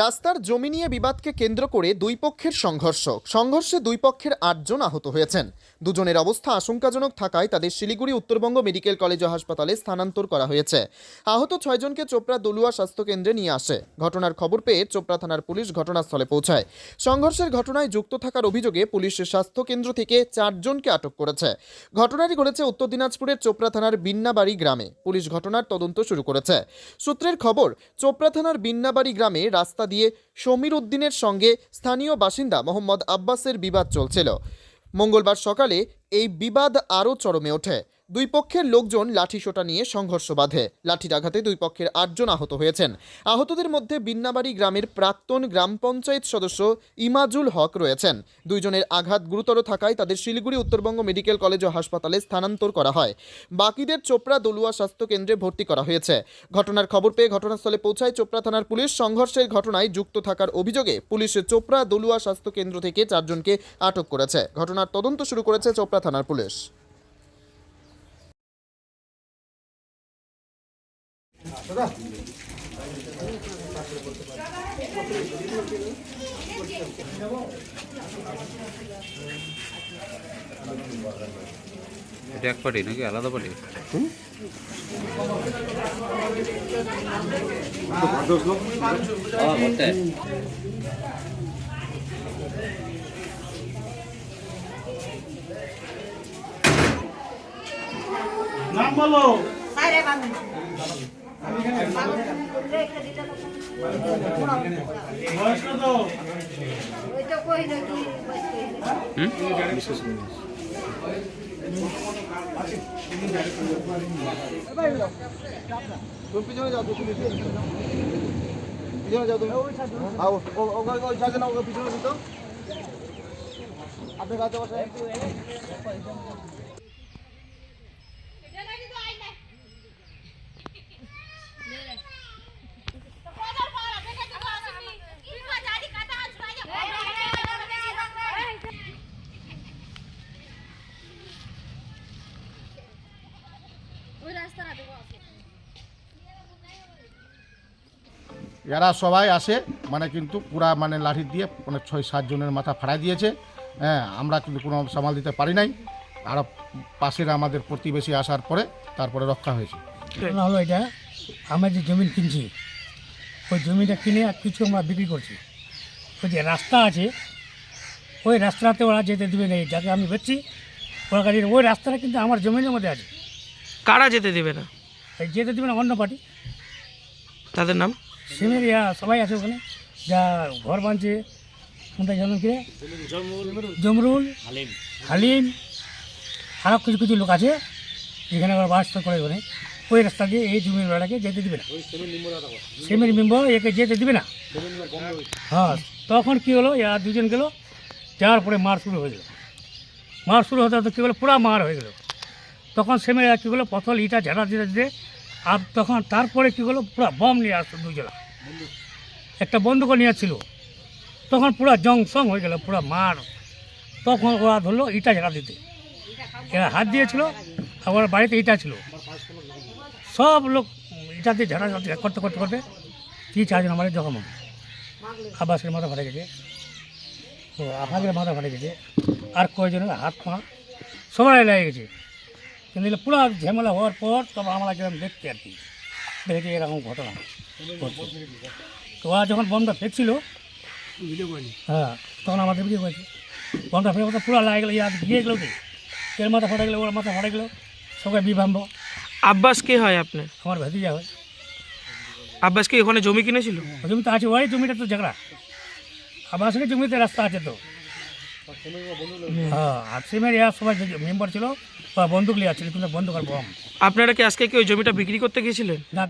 রাস্তার জমি নিয়ে বিবাদকে কেন্দ্র করে দুই পক্ষের সংঘর্ষ। সংঘর্ষে দুই পক্ষের আটজন আহত হয়েছেন। দুজনের অবস্থা আশঙ্কাজনক থাকায় তাদের শিলিগুড়ি উত্তরবঙ্গ মেডিকেল কলেজ ও হাসপাতালে স্থানান্তর করা হয়েছে। আহত ছয়জনকে চোপড়া দলুয়া স্বাস্থ্যকেন্দ্রে নিয়ে আসে। ঘটনার খবর পেয়ে চোপড়া থানার পুলিশ ঘটনাস্থলে পৌঁছায়। সংঘর্ষের ঘটনায় যুক্ত থাকার অভিযোগে পুলিশ স্বাস্থ্যকেন্দ্র থেকে চারজনকে আটক করেছে। ঘটনাটি ঘটেছে উত্তর দিনাজপুরের চোপড়া থানার বিন্নাবাড়ি গ্রামে। পুলিশ ঘটনার তদন্ত শুরু করেছে। সূত্রের খবর, চোপড়া থানার বিন্নাবাড়ি গ্রামে রাস্তা দিয়ে সমীর উদ্দিনের সঙ্গে স্থানীয় বাসিন্দা মোহাম্মদ আব্বাসের বিবাদ চলছিল। মঙ্গলবার সকালে এই বিবাদ আরও চরমে ওঠে। দুই পক্ষের লোকজন লাঠিসোঁটা নিয়ে সংঘর্ষ বাঁধে। লাঠির আঘাতে দুই পক্ষের আটজন আহত হয়েছেন। আহতদের মধ্যে বিন্নাবাড়ি গ্রামের প্রাক্তন গ্রাম পঞ্চায়েত সদস্য ইমাজুল হক রয়েছেন। দুইজনের আঘাত গুরুতর থাকায় তাদের শিলিগুড়ি উত্তরবঙ্গ মেডিকেল কলেজ ও হাসপাতালে স্থানান্তর করা হয়। বাকিদের চোপড়া দলুয়া স্বাস্থ্য কেন্দ্রে ভর্তি করা হয়েছে। ঘটনার খবর পেয়ে ঘটনাস্থলে পৌঁছায় চোপড়া থানার পুলিশ। সংঘর্ষের ঘটনায় যুক্ত থাকার অভিযোগে পুলিশ চোপড়া দলুয়া স্বাস্থ্য কেন্দ্র থেকে চারজনকে আটক করেছে। ঘটনার তদন্ত শুরু করেছে চোপড়া থানার পুলিশ। এটা এক পার্টি নাকি? আলাদা পার্টি নাম বলো। পিছনে যাও পিছনে যাও তুমি ওই ছাড়ছে না ওকে পিছনে দিত আপনার কাছে বসে ওই রাস্তাটা দেখো এরা সবাই আসে মানে কিন্তু পুরা মানে লাঠি দিয়ে মানে ছয় সাতজনের মাথা ফাড়াই দিয়েছে। হ্যাঁ আমরা কিন্তু কোনো সামাল দিতে পারি নাই। আর পাশের আমাদের প্রতিবেশী আসার পরে তারপরে রক্ষা হয়েছে। হলো এটা, আমরা যে জমি কিনছি, ওই জমিটা কিনে আর কিছু আমরা বিক্রি করছি। ওই যে রাস্তা আছে, ওই রাস্তাতে ওরা যেতে দেবে না যাকে আমি বেচছি। ওরা কাছে ওই রাস্তাটা কিন্তু আমার জমির মধ্যে আছে। কারা যেতে দেবে না? এই যেতে দেবে না অন্য পার্টি। তাদের নাম? সিমের সবাই আছে ওখানে। যা ঘর বাঁধছে কোনটা জানেন কি? জমরুল হালিম। আরও কিছু কিছু লোক আছে যেখানে ওরা বাস করে ওখানে। ওই রাস্তা দিয়ে এই জমির বেড়াকে যেতে দিবে না। সেমের মেম্বার একে যেতে দিবে না। হ্যাঁ তখন কি হলো এরা দুজন গেল যাওয়ার পরে মার শুরু হয়ে গেল। মার শুরু হতে হতে কী হলো পুরা মার হয়ে গেল। তখন সেমের কী হলো? পথল ইটা ঝাড়া দিতে দিতে, আর তখন তারপরে কী হলো? পুরো বম নিয়ে আসতো দুজনা একটা নিয়ে ছিল তখন পুরো জংসং হয়ে গেল, পুরো মার। তখন ওরা ধরলো ইটা ঝাড়া দিতে। এরা হাত দিয়েছিল আর বাড়িতে ইটা ছিল। সব লোক ইটা দিয়ে ঝাড়া করতে করতে করতে তিন চারজন আমার জখম হবে। আবাসের মাথা ফাটে গেছে। তো আফাজের মাথা ফাটে গেছে। আর কয়জনের হাত পা সবাই লেগে গেছে। কিন্তু এগুলো পুরো ঝামেলা হওয়ার পর তবে আমরা গেলাম দেখতে আর কি। দেখেছি এরকম ঘটনা তো ওরা যখন বনটা ফেঁকছিল হ্যাঁ তখন আমাদের ভিডিও করেছে। বনটা ফেঁকে পুরো লাগে গেলো ইয়াদ গিয়ে গেলো তো এর মাথা ফাটে গেলো ওর মাথা ফাটে গেলো সবাই বিভ্রাম্ব আব্বাস কে হয় আপনার? আমার ভেতিজা হয়। আব্বাস কি ওখানে জমি কিনেছিল? জমি তো আছে ওই জমিটা তো ঝগড়া। আবার আসলে জমিতে রাস্তা আছে তো। হ্যাঁ সিমের সবাই মেম্বার ছিল বন্দুক কিন্তু বন্দুক আর বম আপনারা কি আজকে কি ওই জমিটা বিক্রি করতে গিয়েছিলেন? না।